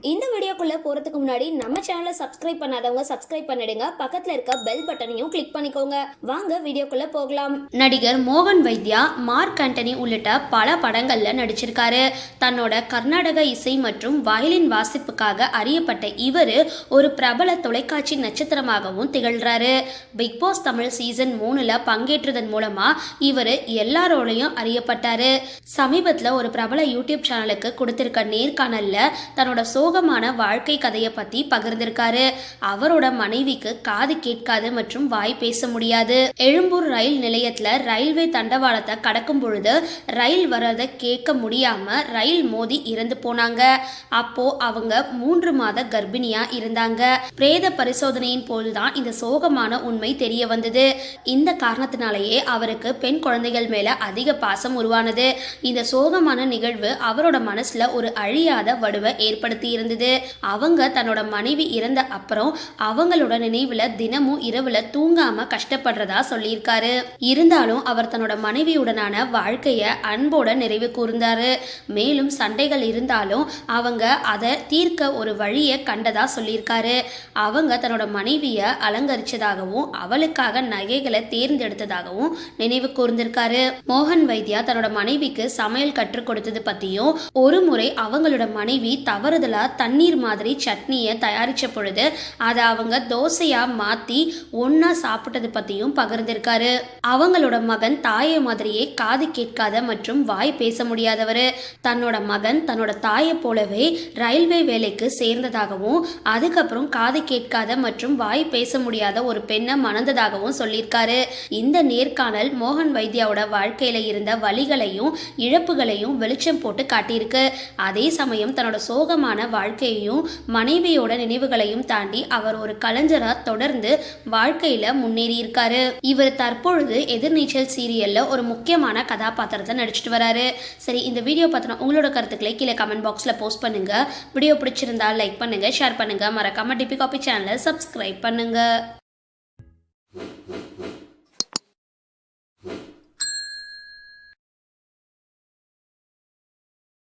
இந்த வீடியோக்குள்ளே போறதுக்கு முன்னாடி நம்ம சேனலை சப்ஸ்கிரைப் பண்ணாதவங்க சப்ஸ்கிரைப் பண்ணிடுங்க. பக்கத்தில் இருக்க பெல் பட்டனையும் கிளிக் பண்ணிக்கோங்க. வாங்க வீடியோக்குள்ளே போகலாம். நடிகர் மோகன் வைத்யா மார்க் ஆண்டனி உள்ளிட்ட பல படங்களில் நடிச்சிருக்காரு. தன்னோட கர்நாடக இசை மற்றும் வயலின் வாசிப்புக்காக அறியப்பட்ட இவர் ஒரு பிரபல தொலைக்காட்சி நட்சத்திரமாகவும் திகழ்கிறாரு பிக் பாஸ் தமிழ் சீசன் மூணுல பங்கேற்றதன் மூலமா இவர் எல்லாரோடையும் அறியப்பட்டாரு. சமீபத்தில் ஒரு பிரபல யூடியூப் சேனலுக்கு கொடுத்திருக்க நேர்காணல்ல தன்னோட சோகமான வாழ்க்கை கதையை பத்தி பகிர்ந்திருக்காரு. அவரோட மனைவிக்கு காது கேட்காது மற்றும் வாய் பேச முடியாது. எழும்பூர் ரயில் நிலையத்துல ரயில்வே தண்டவாளத்தை கடக்கும் பொழுது ரயில் வர்றதை கேட்க முடியாம ரயில் மோதி இறந்து போனாங்க. அப்போ அவங்க மூன்று மாத கர்ப்பிணியா இருந்தாங்க. பிரேத பரிசோதனையின் போதுதான் இந்த சோகமான உண்மை தெரிய வந்தது. இந்த காரணத்தினாலேயே அவருக்கு பெண் குழந்தைகள் மேல அதிக பாசம் உருவானது. இந்த சோகமான நிகழ்வு அவரோட மனசுல ஒரு அழியாத வடுவை ஏற்படுத்தி இருந்தது. அவங்க தன்னோட மனைவி இறந்த அப்புறம் அவங்களோட நினைவுல தினமும் இரவுல தூங்காம கஷ்டப்படுறதா சொல்லியிருக்காரு. இருந்தாலும் அவர் தன்னோட மனைவியுடனான வாழ்க்கைய அன்போட நிறைவு கூர்ந்தாரு. மேலும் சண்டைகள் இருந்தாலும் அவங்க அதை தீர்க்க ஒரு வழியை கண்டதா சொல்லியிருக்காரு. அவங்க தன்னோட மனைவிய அலங்கரிச்சதாகவும் அவளுக்காக நகைகளை தேர்ந்தெடுத்ததாகவும் நினைவு கூர்ந்திருக்காரு. மோகன் வைத்தியா தன்னோட மனைவிக்கு சமையல் கற்றுக் கொடுத்தது பத்தியும் ஒரு முறை அவங்களோட மனைவி தவறுதலா தண்ணீர் மாதிரி சட்னியை தயாரித்த பொழுது அதை அவங்க தோசையாக மாற்றி ஒன்றா சாப்பிட்டது பற்றியும் பகிர்ந்திருக்காரு. அவங்களோட மகன் தாயை மாதிரியே காது கேட்காத மற்றும் வாய் பேச முடியாதவர். தன்னோட மகன் தன்னோட தாயை போலவே ரயில்வே வேலைக்கு சேர்ந்ததாகவும் அதுக்கப்புறம் காது கேட்காத மற்றும் வாய் பேச முடியாத ஒரு பெண்ணை மணந்ததாகவும் சொல்லியிருக்காரு. இந்த நேர்காணல் மோகன் வைத்தியாவோட வாழ்க்கையில இருந்த வழிகளையும் இழப்புகளையும் வெளிச்சம் போட்டு காட்டியிருக்கு. அதே சமயம் தன்னோட சோகமான வாழ்க்கையையும் மனைவியோட நினைவுகளையும் தாண்டி அவர் ஒரு கலைஞரா தொடர்ந்து வாழ்க்கையில முன்னேறி இருக்காரு. இவர் தற்பொழுது எதிர்நீச்சல் சீரியல்ல ஒரு முக்கியமான கதாபாத்திரத்தை நடிச்சிட்டு வராரு. சரி இந்த வீடியோ பத்தின உங்களோட கருத்துக்களை கீழே கமெண்ட் பாக்ஸ்ல போஸ்ட் பண்ணுங்க. வீடியோ பிடிச்சிருந்தா லைக் பண்ணுங்க ஷேர் பண்ணுங்க. மறக்காம டிபி காபி சேனலை சப்ஸ்கிரைப் பண்ணுங்க.